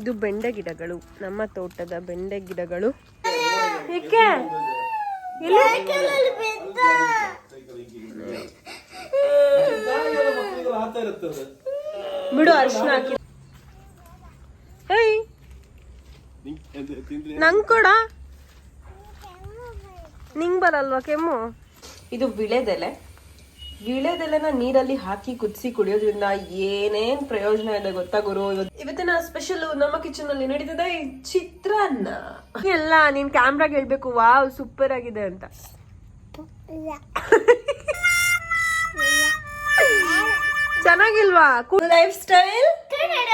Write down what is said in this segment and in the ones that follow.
ಇದು ಬೆಂಡೆ ಗಿಡಗಳು, ನಮ್ಮ ತೋಟದ ಬೆಂಡೆ ಗಿಡಗಳು. ಬಿಡು ಅರ್ಶನ ನಂಗ್ ಕೊಡ? ನಿಂಗ್ ಬರಲ್ವಾ ಕೆಮ್ಮು? ಇದು ವಿಳೆದೆಲೆ ವಿಳೆದೆಲೆನ ನೀರಲ್ಲಿ ಹಾಕಿ ಕುದಿಸಿ ಕುಡಿಯೋದ್ರಿಂದ ಏನೇನ್ ಪ್ರಯೋಜನ ಇದೆ ಗೊತ್ತಾ ಗುರು? ಇವತ್- ಇವತ್ತಿನ ಸ್ಪೆಷಲ್ ನಮ್ಮ ಕಿಚನ್ ಅಲ್ಲಿ ನಡೀತದೆ ಚಿತ್ರಾನ್ನ. ಎಲ್ಲ ನೀನ್ ಕ್ಯಾಮ್ರಾಗ ಹೇಳ್ಬೇಕು ವಾವ್ ಸೂಪರ್ ಆಗಿದೆ ಅಂತ. ಚೆನ್ನಾಗಿಲ್ವಾ? ಲೈಫ್ ಸ್ಟೈಲ್ ಕನ್ನಡ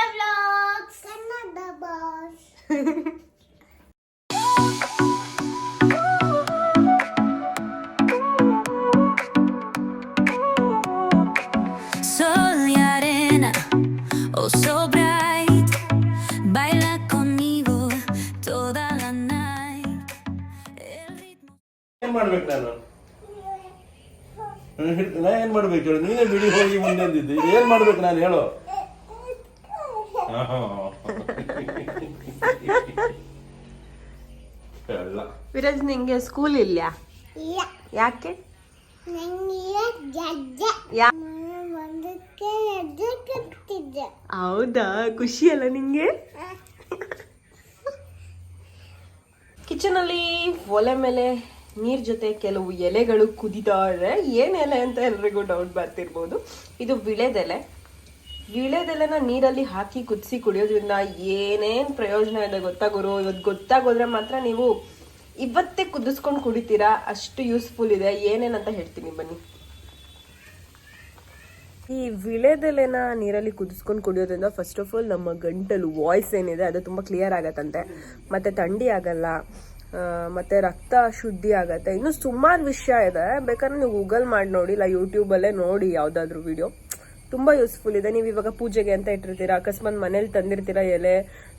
ಮಾಡ್ಬೇಕು ನಾನು? ನಾ ಏನ್ ಮಾಡ್ಬೇಕು ಹೇಳು? ನೀನೇ ಬಿಡಿ ಹೋಗಿ ಮುಂದೆ ಅಂದಿದ್ದೆ. ಏನ್ ಮಾಡ್ಬೇಕು ನಾನು ಹೇಳು? ವಿರಾಜ್ ನಿಂಗೆ ಸ್ಕೂಲ್ ಇಲ್ಲ. ಯಾಕೆ? ಹೌದಾ? ಖುಷಿ ಅಲ್ಲ ನಿಂಗೆ? ಕಿಚನ್ ಅಲ್ಲಿ ಒಲೆ ಮೇಲೆ ನೀರ್ ಜೊತೆ ಕೆಲವು ಎಲೆಗಳು ಕುದಿದಾರೆ ಏನ್ ಎಲೆ ಅಂತ ಎಲ್ರಿಗೂ ಡೌಟ್ ಬರ್ತಿರ್ಬೋದು. ಇದು ವಿಳೆದೆಲೆ. ವಿಳೆದೆಲೆನ ನೀರಲ್ಲಿ ಹಾಕಿ ಕುದಿಸಿ ಕುಡಿಯೋದ್ರಿಂದ ಏನೇನ್ ಪ್ರಯೋಜನ ಇದೆ ಗೊತ್ತಾ ಗುರು? ಇವತ್ತು ಗೊತ್ತಾಗೋದ್ರೆ ಮಾತ್ರ ನೀವು ಇವತ್ತೇ ಕುದಿಸ್ಕೊಂಡು ಕುಡಿತೀರಾ? ಅಷ್ಟು ಯೂಸ್ಫುಲ್ ಇದೆ. ಏನೇನಂತ ಹೇಳ್ತೀನಿ ಬನ್ನಿ. ಈ ವಿಳೆದೆಲೆನ ನೀರಲ್ಲಿ ಕುದಿಸ್ಕೊಂಡು ಕುಡಿಯೋದ್ರಿಂದ ಫಸ್ಟ್ ಆಫ್ ಆಲ್ ನಮ್ಮ ಗಂಟಲು ವಾಯ್ಸ್ ಏನಿದೆ ಅದು ತುಂಬ ಕ್ಲಿಯರ್ ಆಗತ್ತಂತೆ. ಮತ್ತೆ ಥಂಡಿ ಆಗಲ್ಲ. ಮತ್ತೆ ರಕ್ತ ಶುದ್ಧಿ ಆಗತ್ತೆ. ಇನ್ನು ಸುಮಾರು ವಿಷಯ ಇದೆ. ಬೇಕಾದ್ರೆ ನೀವು ಗೂಗಲ್ ಮಾಡಿ ನೋಡಿ, ಇಲ್ಲ ಯೂಟ್ಯೂಬಲ್ಲೇ ನೋಡಿ ಯಾವುದಾದ್ರೂ ವಿಡಿಯೋ ತುಂಬ ಯೂಸ್ಫುಲ್ ಇದೆ. ನೀವು ಇವಾಗ ಪೂಜೆಗೆ ಅಂತ ಇಟ್ಟಿರ್ತೀರಾ, ಅಕಸ್ಮಾತ್ ಮನೇಲಿ ತಂದಿರ್ತೀರಾ ಎಲೆ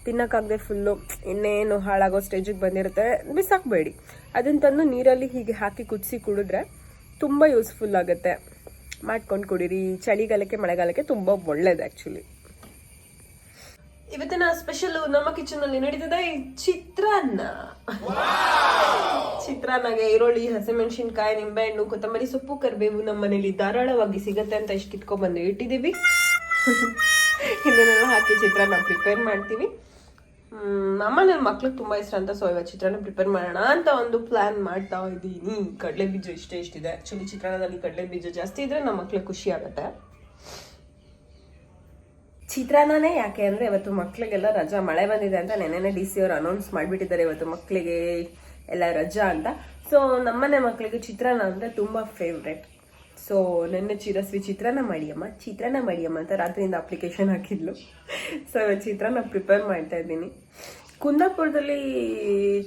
ತಿನ್ನಕ್ಕಾಗದೆ ಫುಲ್ಲು ಇನ್ನೇನು ಹಾಳಾಗೋ ಸ್ಟೇಜಿಗೆ ಬಂದಿರುತ್ತೆ, ಬಿಸಾಕಬೇಡಿ. ಅದನ್ನ ತಂದು ನೀರಲ್ಲಿ ಹೀಗೆ ಹಾಕಿ ಕುದಿಸಿ ಕುಡಿದ್ರೆ ತುಂಬ ಯೂಸ್ಫುಲ್ ಆಗುತ್ತೆ. ಮಾಡ್ಕೊಂಡು ಕುಡೀರಿ. ಚಳಿಗಾಲಕ್ಕೆ, ಮಳೆಗಾಲಕ್ಕೆ ತುಂಬ ಒಳ್ಳೇದು ಆ್ಯಕ್ಚುಲಿ ಇವತ್ತಿನ ಸ್ಪೆಷಲ್ ನಮ್ಮ ಕಿಚನ್ ಅಲ್ಲಿ ನಡೀತದೆ ಚಿತ್ರಾನ್ನ. ಚಿತ್ರಾನ್ನಗೆ ಈರುಳ್ಳಿ, ಹಸಿಮೆಣಸಿನ್ಕಾಯಿ, ನಿಂಬೆಹಣ್ಣು, ಕೊತ್ತಂಬರಿ ಸೊಪ್ಪು, ಕರಿಬೇವು ನಮ್ಮ ಮನೇಲಿ ಧಾರಾಳವಾಗಿ ಸಿಗತ್ತೆ ಅಂತ ಇಷ್ಟು ಕಿತ್ಕೊಂಡ್ ಬಂದು ಇಟ್ಟಿದ್ದೀವಿ. ಇದನ್ನೆಲ್ಲ ಹಾಕಿ ಚಿತ್ರಾನ್ನ ಪ್ರಿಪೇರ್ ಮಾಡ್ತೀವಿ. ನಮ್ಮ ನನ್ನ ಮಕ್ಳಿಗೆ ತುಂಬಾ ಇಷ್ಟ ಅಂತ ಸೊ ಇವಾಗ ಚಿತ್ರಾನ್ನ ಪ್ರಿಪೇರ್ ಮಾಡೋಣ ಅಂತ ಒಂದು ಪ್ಲಾನ್ ಮಾಡ್ತಾ ಇದ್ದೀನಿ. ಕಡಲೆ ಬೀಜ ಇಷ್ಟೇ ಇಷ್ಟಿದೆ. ಆಕ್ಚುಲಿ ಚಿತ್ರಾನ್ನದಲ್ಲಿ ಕಡಲೆ ಬೀಜ ಜಾಸ್ತಿ ಇದ್ರೆ ನಮ್ಮ ಮಕ್ಳಿಗೆ ಖುಷಿ ಆಗುತ್ತೆ. ಚಿತ್ರಾನ್ನನೇ ಯಾಕೆ ಅಂದ್ರೆ ಇವತ್ತು ಮಕ್ಳಿಗೆಲ್ಲ ರಜಾ, ಮಳೆ ಬಂದಿದೆ ಅಂತ ನೆನೆನೆ ಡಿ ಸಿ ಅವರು ಅನೌನ್ಸ್ ಮಾಡಿಬಿಟ್ಟಿದ್ದಾರೆ ಇವತ್ತು ಮಕ್ಕಳಿಗೆ ಎಲ್ಲ ರಜಾ ಅಂತ. ಸೊ ನಮ್ಮನೆ ಮಕ್ಕಳಿಗೆ ಚಿತ್ರಾನ್ನ ಅಂದ್ರೆ ತುಂಬಾ ಫೇವ್ರೆಟ್ ಸೊ ನೆನ್ನೆ ಚಿರಸ್ವಿ, ಚಿತ್ರಾನ್ನ ಮಾಡಿಯಮ್ಮ ಚಿತ್ರಾನ್ನ ಮಾಡಿಯಮ್ಮ ಅಂತ ರಾತ್ರಿಯಿಂದ ಅಪ್ಲಿಕೇಶನ್ ಹಾಕಿದ್ಲು. ಸೊ ಚಿತ್ರಾನ್ನ ಪ್ರಿಪೇರ್ ಮಾಡ್ತಾ ಇದ್ದೀನಿ. ಕುಂದಾಪುರದಲ್ಲಿ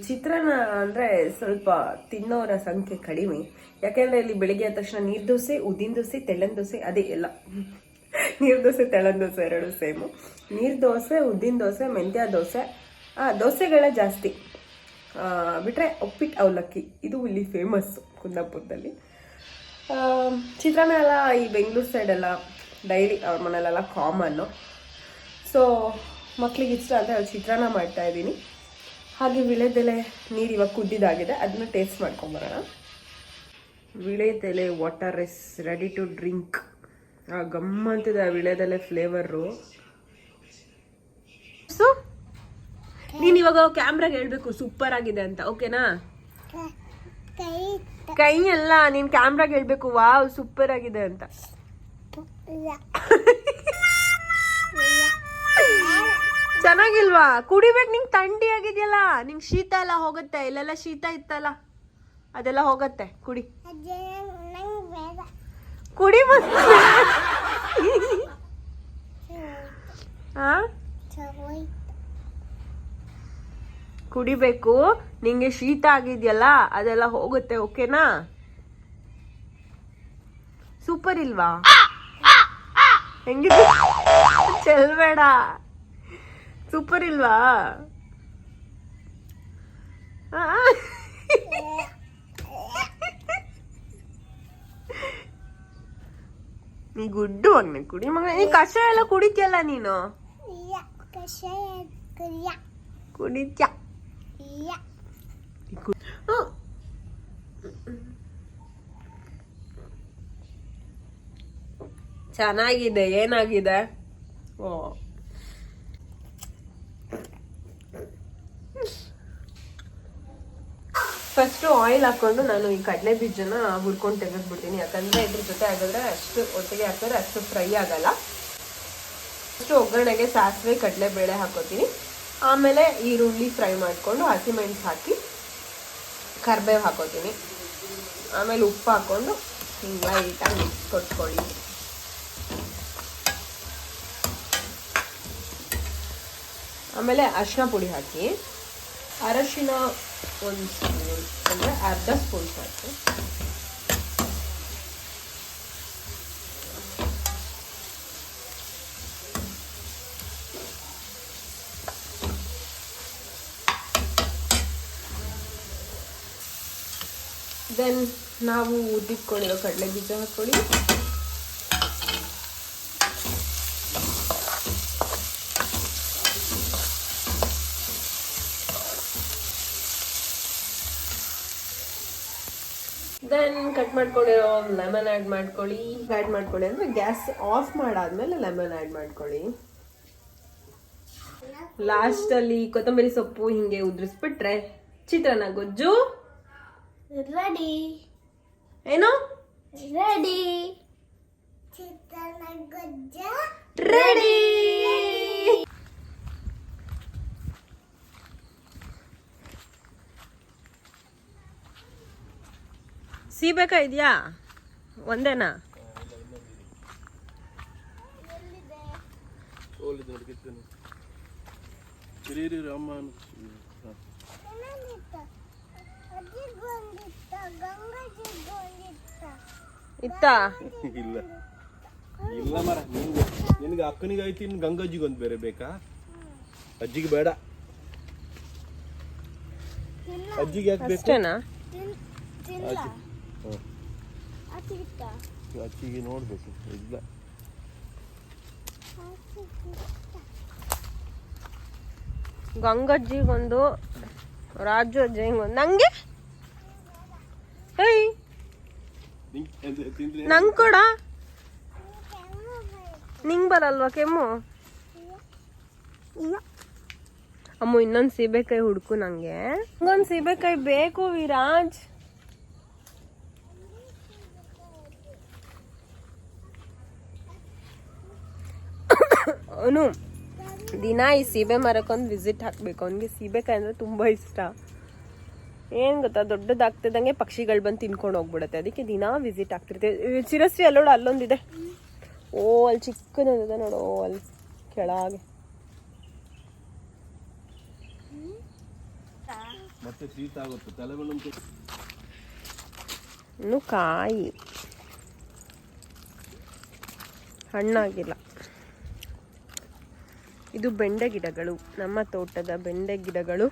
ಚಿತ್ರಾನ್ನ ಅಂದ್ರೆ ಸ್ವಲ್ಪ ತಿನ್ನೋರ ಸಂಖ್ಯೆ ಕಡಿಮೆ. ಯಾಕೆಂದ್ರೆ ಇಲ್ಲಿ ಬೆಳಿಗ್ಗೆ ಆದ ತಕ್ಷಣ ನೀರ್ ದೋಸೆ, ಉದ್ದಿನ ದೋಸೆ, ತೆಳ್ಳನ್ ದೋಸೆ, ಅದೇ ಎಲ್ಲ. ನೀರ್ ದೋಸೆ ತೆಳನ್ ದೋಸೆ ಎರಡು ಸೇಮು. ನೀರು ದೋಸೆ, ಉದ್ದಿನ ದೋಸೆ, ಮೆಂತ್ಯ ದೋಸೆ. ದೋಸೆಗಳೇ ಜಾಸ್ತಿ. ಬಿಟ್ಟರೆ ಉಪ್ಪಿಟ್ಟು ಅವಲಕ್ಕಿ. ಇದು ಇಲ್ಲಿ ಫೇಮಸ್ ಕುಂದಾಪುರದಲ್ಲಿ. ಚಿತ್ರಾನ್ನ ಎಲ್ಲ ಈ ಬೆಂಗಳೂರು ಸೈಡೆಲ್ಲ ಡೈಲಿ ಅವ್ರ ಮನೇಲೆಲ್ಲ ಕಾಮನ್ನು ಸೊ ಮಕ್ಳಿಗೆ ಇಷ್ಟ ಅಂದರೆ ಅವ್ರು ಚಿತ್ರಾನ್ನ ಮಾಡ್ತಾ ಇದ್ದೀನಿ. ಹಾಗೆ ವಿಳೆದೆಲೆ ನೀರು ಇವಾಗ ಕುದ್ದಿದ್ದಾಗಿದೆ ಅದನ್ನ ಟೇಸ್ಟ್ ಮಾಡ್ಕೊಂಬರೋಣ ವಿಳೆದೆಲೆ water is ready to drink ಗಮ್ಮಂತಿದೆ ಆ ವಿಳೆದೆಲೆ ಫ್ಲೇವರು ಸೊ ನೀನು ಇವಾಗ ಕ್ಯಾಮ್ರಾಗೆ ಹೇಳ್ಬೇಕು ಸೂಪರ್ ಆಗಿದೆ ಅಂತ ಓಕೆನಾ ಕೈ ಕೈ ಅಲ್ಲ ನೀನ್ ಕ್ಯಾಮ್ರಾಗೆ ಹೇಳ್ಬೇಕು ವಾವ್ ಸೂಪರ್ ಆಗಿದೆ ಅಂತ. ಚೆನ್ನಾಗಿಲ್ವಾ? ಕುಡಿಬೇಕು ನಿಂಗೆ ಥಂಡಿ ಆಗಿದೆಯಲ್ಲ ನಿಂಗೆ ಶೀತ ಎಲ್ಲ ಹೋಗುತ್ತೆ ಇಲ್ಲೆಲ್ಲ ಶೀತ ಇತ್ತಲ್ಲ ಅದೆಲ್ಲ ಹೋಗತ್ತೆ ಕುಡಿ. ಕುಡಿ ಹಾ ಕುಡಿಬೇಕು. ನಿಂಗೆ ಶೀತ ಆಗಿದೆಯಲ್ಲ, ಅದೆಲ್ಲ ಹೋಗುತ್ತೆ, ಓಕೆನಾ? ಸೂಪರ್ ಇಲ್ವಾ? ಹೆಂಗಿದೆ ಚೆಲ್ಬೇಡ ಸೂಪರ್ ಇಲ್ವಾ? ಗುಡ್ಡು ಮಗನೆ ಕುಡಿ ಮನೆ ನೀ ಕಷಾಯ ಎಲ್ಲ ಕುಡಿತೀಯಲ್ಲ ನೀನು? ಕುಡಿತ್ಯ? ಚೆನ್ನಾಗಿದೆ ಏನಾಗಿದೆ ಓ ಫಸ್ಟ್ ಆಯಿಲ್ ಹಾಕೊಂಡು ನಾನು ಈ ಕಡಲೆ ಬೀಜನ ಹುರ್ಕೊಂಡು ತೆಗೆದ್ಬಿಡ್ತೀನಿ. ಯಾಕಂದರೆ ಇದ್ರ ಜೊತೆ ಆಗಿದ್ರೆ ಅಷ್ಟು ಒಟ್ಟಿಗೆ ಹಾಕಿದ್ರೆ ಅಷ್ಟು ಫ್ರೈ ಆಗಲ್ಲ. ಅಷ್ಟು ಒಗ್ಗರಣೆಗೆ ಸಾಸಿವೆ, ಕಡಲೆಬೇಳೆ ಹಾಕೋತೀನಿ. ಆಮೇಲೆ ಈರುಳ್ಳಿ ಫ್ರೈ ಮಾಡಿಕೊಂಡು ಹಸಿಮೆಣಸು ಹಾಕಿ ಕರ್ಬೇವು ಹಾಕೋತೀನಿ. ಆಮೇಲೆ ಉಪ್ಪು ಹಾಕ್ಕೊಂಡು ಹಿಂಗೆ ಲೈಟಾಗಿ ಕೊಟ್ಕೊಳ್ಳಿ. ಆಮೇಲೆ ಅರಿಶಿನ ಪುಡಿ ಹಾಕಿ. ಅರಶಿನ ಒಂದು ಸ್ಪೂನ್ ಅಂದರೆ ಅರ್ಧ ಸ್ಪೂನ್ ಸಾಕು. ದೆನ್ ನಾವು ಉದ್ದಿಟ್ಕೊಂಡಿರೋ ಕಡಲೆ ಬೀಜ ಹಾಕ್ಕೊಳ್ಳಿ. ದೆನ್ ಕಟ್ ಮಾಡ್ಕೊಂಡಿರೋ ಲೆಮನ್ ಆ್ಯಡ್ ಮಾಡ್ಕೊಳ್ಳಿ ಆ್ಯಡ್ ಮಾಡ್ಕೊಳ್ಳಿ. ಅಂದರೆ ಗ್ಯಾಸ್ ಆಫ್ ಮಾಡಾದ್ಮೇಲೆ ಲೆಮನ್ ಆ್ಯಡ್ ಮಾಡ್ಕೊಳ್ಳಿ. ಲಾಸ್ಟಲ್ಲಿ ಕೊತ್ತಂಬರಿ ಸೊಪ್ಪು ಹಿಂಗೆ ಉದುರಿಸ್ಬಿಟ್ರೆ ಚಿತ್ರಾನ್ನ ಗೊಜ್ಜು? ರೆಡಿ ಏನು? ರೆಡಿ ಚಿತ್ರಾನ್ನ ಗೊಜ್ಜು. ರೆಡಿ ಸೀಬೇಕಾ ಇದೆಯಾ? ಒಂದೇನಾ? ಇತ್ತಾ? ಇಲ್ಲ. ಇಲ್ಲ ಮರ ನಿನ್ಗೆ ನಿನಗೆ ಅಕ್ಕನಿಗೆ ಆಯ್ತು ಇನ್ನು ಗಂಗಜ್ಜಿಗೆ ಒಂದು ಬೇರೆ ಬೇಕಾ? ಅಜ್ಜಿಗೆ ಬೇಡ. ಅಜ್ಜಿಗೆ ಯಾಕೆ ಬೇಕು? ಅಷ್ಟೇನಾ ನೋಡಬೇಕು ಅಜ್ಜಿಗೆ ಇಲ್ಲ. ಗಂಗಜ್ಜಿಗೊಂದು ರಾಜು ಅಜ್ಜಿಗೊಂದು ನಂಗೆ? ಏಯ್ ನಿಂಗೆ ತಿಂದ್ರೆ ನಂಗೆ ಕೊಡ. ನಿಂಗ್ ನಿಂಗೆ ಬರಲ್ವಾ ಕೆಮ್ಮು? ಅಮ್ಮ ಇನ್ನೊಂದು ಸೀಬೆಕಾಯಿ ಹುಡುಕು ನಂಗೆ. ಇನ್ನೊಂದು ಸೀಬೆಕಾಯಿ ಬೇಕು ವಿರಾಜ್. ಅವನು ದಿನ ಈ ಸೀಬೆ ಮರಕ್ಕೊಂದು ವಿಸಿಟ್ ಹಾಕಬೇಕು. ಅವನಿಗೆ ಸೀಬೆಕಾಯಿ ಅಂದರೆ ತುಂಬಾ ಇಷ್ಟ. ಏನು ಗೊತ್ತಾ ದೊಡ್ಡದಾಗ್ತಿದ್ದಂಗೆ ಪಕ್ಷಿಗಳು ಬಂದು ತಿನ್ಕೊಂಡು ಹೋಗ್ಬಿಡುತ್ತೆ. ಅದಕ್ಕೆ ದಿನ ವಿಸಿಟ್ ಆಗ್ತಿರ್ತೀವಿ ಚಿರಸ್ವಿ ಅಲ್ಲೋಡು ಅಲ್ಲೊಂದಿದೆ. ಓ ಅಲ್ಲಿ ಚಿಕ್ಕದೊಂದಿದೆ ನೋಡು ಓ ಅಲ್ಲಿ ಕೆಳಗೆ. ಇನ್ನು ಕಾಯಿ. ಹಣ್ಣಾಗಿಲ್ಲ. ಇದು ಬೆಂಡೆ ಗಿಡಗಳು. ನಮ್ಮ ತೋಟದ ಬೆಂಡೆ ಗಿಡಗಳು.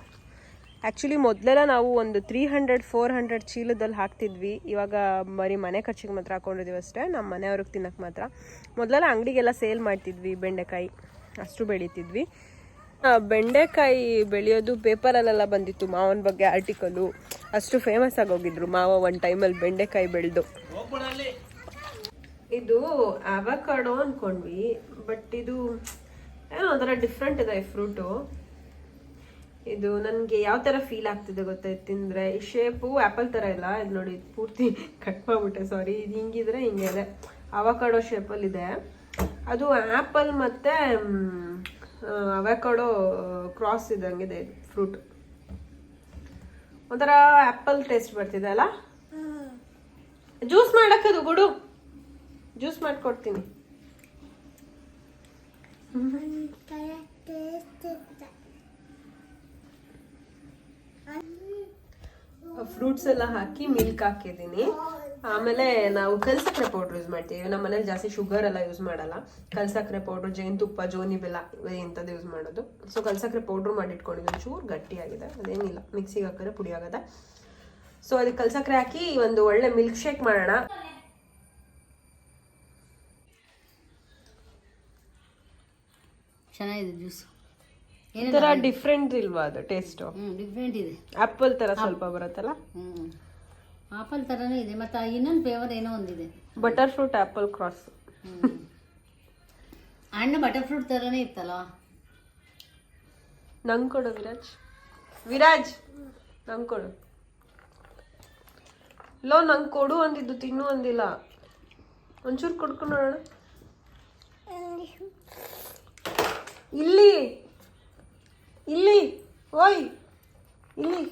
ಆ್ಯಕ್ಚುಲಿ ಮೊದಲೆಲ್ಲ ನಾವು ಒಂದು ತ್ರೀ ಹಂಡ್ರೆಡ್ ಫೋರ್ ಹಂಡ್ರೆಡ್ ಚೀಲದಲ್ಲಿ ಹಾಕ್ತಿದ್ವಿ. ಇವಾಗ ಬರೀ ಮನೆ ಖರ್ಚಿಗೆ ಮಾತ್ರ ಹಾಕೊಂಡಿದ್ದೀವಿ ಅಷ್ಟೇ. ನಮ್ಮ ಮನೆಯವ್ರಿಗೆ ತಿನ್ನೋಕ್ಕೆ ಮಾತ್ರ. ಮೊದಲೆಲ್ಲ ಅಂಗಡಿಗೆಲ್ಲ ಸೇಲ್ ಮಾಡ್ತಿದ್ವಿ ಬೆಂಡೆಕಾಯಿ. ಅಷ್ಟು ಬೆಳೀತಿದ್ವಿ. ಬೆಂಡೆಕಾಯಿ ಬೆಳೆಯೋದು ಪೇಪರಲ್ಲೆಲ್ಲ ಬಂದಿತ್ತು. ಮಾವನ ಬಗ್ಗೆ ಆರ್ಟಿಕಲು ಅಷ್ಟು ಫೇಮಸ್ ಆಗೋಗಿದ್ರು ಮಾವ ಒಂದು ಟೈಮಲ್ಲಿ ಬೆಂಡೆಕಾಯಿ ಬೆಳೆದು. ಇದು ಅವಕಾಡೋ ಅಂದ್ಕೊಂಡ್ವಿ ಬಟ್ ಇದು ಏನೋ ಒಂಥರ ಡಿಫ್ರೆಂಟ್ ಇದೆ ಈ ಫ್ರೂಟು ಇದು ನನಗೆ ಯಾವ ಥರ ಫೀಲ್ ಆಗ್ತಿದೆ ಗೊತ್ತಾ? ತಿಂದರೆ ಈ ಶೇಪು ಆ್ಯಪಲ್ ಥರ ಇಲ್ಲ. ಇದು ನೋಡಿ ಪೂರ್ತಿ ಕಟ್ ಮಾಡಿಬಿಟ್ಟೆ ಸಾರಿ ಇದು ಹಿಂಗಿದ್ರೆ ಹಿಂಗೆ ಇದೆ. ಅವಕಾಡೋ ಶೇಪಲ್ಲಿದೆ ಅದು ಆ್ಯಪಲ್ ಮತ್ತು ಅವಕಾಡೋ ಕ್ರಾಸ್ ಇದ್ದಂಗಿದೆ ಇದು ಫ್ರೂಟ್ ಒಂಥರ ಆ್ಯಪಲ್ ಟೇಸ್ಟ್ ಬರ್ತಿದೆ ಅಲ್ಲ? ಜ್ಯೂಸ್ ಮಾಡೋಕ್ಕದು ಗುಡು. ಜ್ಯೂಸ್ ಮಾಡ್ಕೊಡ್ತೀನಿ. ಫ್ರೂಟ್ಸ್ ಎಲ್ಲ ಹಾಕಿ ಮಿಲ್ಕ್ ಹಾಕಿದ್ದೀನಿ. ಆಮೇಲೆ ನಾವು ಕಲ್ಸಕ್ರೆ ಪೌಡ್ರ್ ಯೂಸ್ ಮಾಡ್ತೀವಿ. ನಮ್ಮ ಮನೇಲಿ ಜಾಸ್ತಿ ಶುಗರ್ ಎಲ್ಲ ಯೂಸ್ ಮಾಡಲ್ಲ. ಕಲ್ಸಕ್ರೆ ಪೌಡ್ರ್ ಜೇನುತುಪ್ಪ, ಜೋನಿ ಬೆಲ್ಲ ಇಂಥದ್ದು ಯೂಸ್ ಮಾಡೋದು. ಸೊ ಕಲ್ಸಕ್ರೆ ಪೌಡ್ರ್ ಮಾಡಿಟ್ಕೊಂಡಿದ್ದೀನಿ ಚೂರು ಗಟ್ಟಿಯಾಗಿದೆ. ಅದೇನಿಲ್ಲ. ಮಿಕ್ಸಿಗೆ ಹಾಕಿದ್ರೆ ಪುಡಿ ಸೊ ಅದಕ್ಕೆ ಕಲ್ಸಕ್ರೆ ಹಾಕಿ ಒಂದು ಒಳ್ಳೆ ಮಿಲ್ಕ್ ಶೇಕ್ ಮಾಡೋಣ. ಚೆನ್ನಾಗಿದೆ ಜ್ಯೂಸ್. ತರ ಡಿಫ್ರೆಂಟ್ ಇಲ್ವಾ ಅದು ಟೇಸ್ಟ್ ಹ್ಞೂ ಡಿಫ್ರೆಂಟ್ ಇದೆ. ಆಪಲ್ ತರ ಸ್ವಲ್ಪ ಬರುತ್ತಲ್ಲ? ಹ್ಞೂ ಆಪಲ್ ಥರನೇ ಇದೆ ಮತ್ತು ಇನ್ನೊಂದು ಫ್ಲೇವರ್ ಏನೋ ಒಂದಿದೆ. ಬಟರ್ ಫ್ರೂಟ್ ಆಪಲ್ ಕ್ರಾಸ್ ಹ್ಞೂ ಹಣ್ಣು ಬಟರ್ ಫ್ರೂಟ್ ಥರನೇ ಇತ್ತಲ್ಲ? ನಂಗೆ ಕೊಡು ವಿರಾಜ್. ವಿರಾಜ್ ನಂಗೆ ಕೊಡು. ಲೋ ನಂಗೆ ಕೊಡು ಅಂದಿದ್ದು ತಿನ್ನು ಅಂದಿಲ್ಲ. ಒಂಚೂರು ಕೊಡ್ಕೊಂಡು ನೋಡೋಣ. ಇಲ್ಲಿ. ಇಲ್ಲಿ. ಓಯ್. ಇಲ್ಲಿ.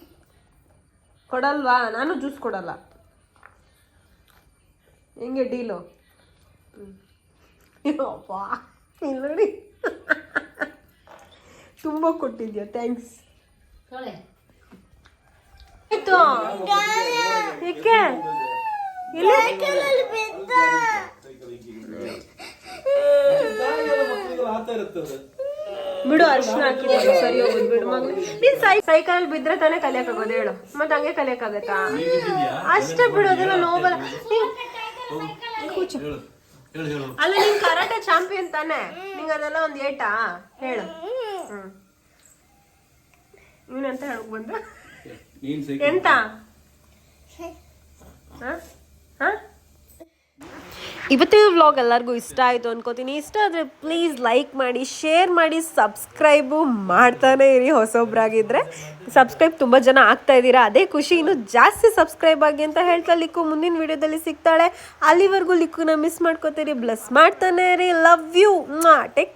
ಕೊಡಲ್ವಾ? ನಾನು ಜ್ಯೂಸ್ ಕೊಡಲ್ಲ. ಹೆಂಗೆ ಡೀಲು? ಅಪ್ಪಾ ಇಲ್ಲಿ ನೋಡಿ. ತುಂಬ ಕೊಟ್ಟಿದ್ಯಾ? ಥ್ಯಾಂಕ್ಸ್. ತೊಳೆ. ಆಯ್ತು. ಏಕೆ? ಇಲ್ಲಿ ಆತ ಇರುತ್ತದೆ. ಬಿಡು ಅರ್ಶನ ಹಾಕಿದ್ದೀನಿ ಸರಿ ಹೋಗುದು ಬಿಡು ಮಗು. ನೀನ್ ಸೈ ಸೈಕಲ್ ಬಿದ್ರೆ ತಾನೇ ಕಲಿಯಕ್ಕಾಗೋದು ಹೇಳು. ಮತ್ತೆ ಹಂಗೆ ಕಲಿಯಕ್ಕಾಗತ್ತಾ ಅಷ್ಟೇ ಬಿಡು ಅದನ್ನ ನೋವಲ್ಲ ನೀನ್- ಕೂಚು. ಹೇಳು ಹೇಳು ಹೇಳು. ಅಲ್ಲ ನೀನ್ ಕರಾಟೆ ಚಾಂಪಿಯನ್ ತಾನೆ? ನಿಂಗೆ ಅದೆಲ್ಲ ಒಂದ್ ಏಟಾ? ಹೇಳು. ಹ್ಮ್. ನೀನಂತ ಹೇಳಕ್ ಬಂದ? ಎಂತ? ಇವತ್ತಿನ ವ್ಲಾಗ್ ಎಲ್ಲರಿಗೂ ಇಷ್ಟ ಆಯಿತು ಅನ್ಕೋತೀನಿ. ಇಷ್ಟ ಆದರೆ ಪ್ಲೀಸ್ ಲೈಕ್ ಮಾಡಿ ಶೇರ್ ಮಾಡಿ ಸಬ್ಸ್ಕ್ರೈಬು ಮಾಡ್ತಾನೆ ಇರಿ ಹೊಸೊಬ್ಬರಾಗಿದ್ದರೆ ಸಬ್ಸ್ಕ್ರೈಬ್ ತುಂಬ ಜನ ಆಗ್ತಾ ಇದ್ದೀರಾ. ಅದೇ ಖುಷಿ ಇನ್ನೂ ಜಾಸ್ತಿ ಸಬ್ಸ್ಕ್ರೈಬ್ ಆಗಿ ಅಂತ ಹೇಳ್ತಾ ಲಿಕ್ಕು ಮುಂದಿನ ವಿಡಿಯೋದಲ್ಲಿ ಸಿಗ್ತಾಳೆ. ಅಲ್ಲಿವರೆಗೂ ಲಿಕ್ಕುನ ಮಿಸ್ ಮಾಡ್ಕೋತೀರಿ ಬ್ಲಸ್ ಮಾಡ್ತಾನೆ ರೀ ಲವ್ ಯು ಟೇಕ್